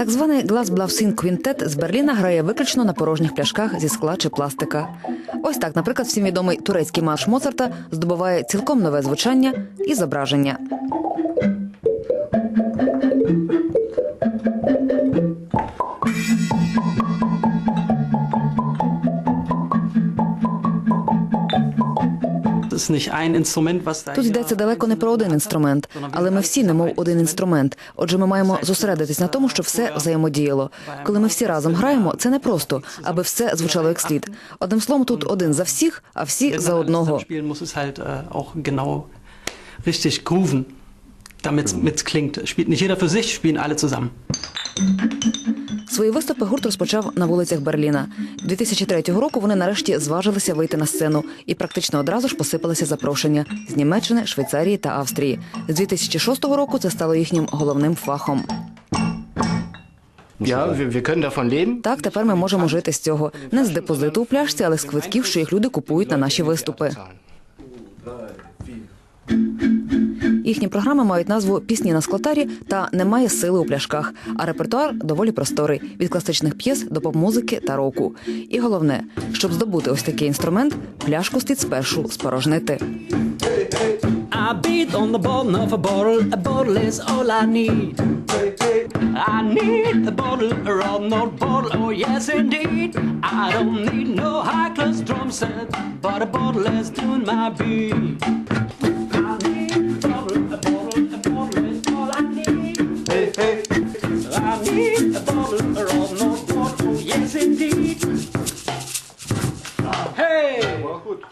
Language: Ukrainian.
Так званий глазблавсин квінтет з Берліна грає виключно на порожніх пляшках зі скла чи пластика. Ось так, наприклад, всім відомий турецький марш Моцарта здобуває цілком нове звучання і зображення. Тут йдеться далеко не про один інструмент, але ми всі немов один інструмент. Отже, ми маємо зосередитись на тому, щоб все взаємодіяло. Коли ми всі разом граємо, це не просто, аби все звучало як слід. Одним словом, тут один за всіх, а всі за одного. äh, damit es klingt. Spielt nicht jeder für sich, spielen alle zusammen. Свої виступи гурт розпочав на вулицях Берліна. 2003 року вони нарешті зважилися вийти на сцену і практично одразу ж посипалися запрошення з Німеччини, Швейцарії та Австрії. З 2006 року це стало їхнім головним фахом. Так, тепер ми можемо жити з цього не з депозиту у пляшці, але з квитків, що їх люди купують на наші виступи. Їхні програми мають назву Пісні на склотарі та Немає сили у пляшках. А репертуар доволі просторий від класичних п'єс до поп-музики та року. І головне, щоб здобути ось такий інструмент, пляшку слід спершу спорожнити. I beat on the bottom of a bottle. A bottle is all I need. I need a bottle, a rum, no bottle. Oh yes, indeed. I don't need no high class drum set, but a bottle is doing my beat. need the dollar on North yes indeed. Hey! Wel goed.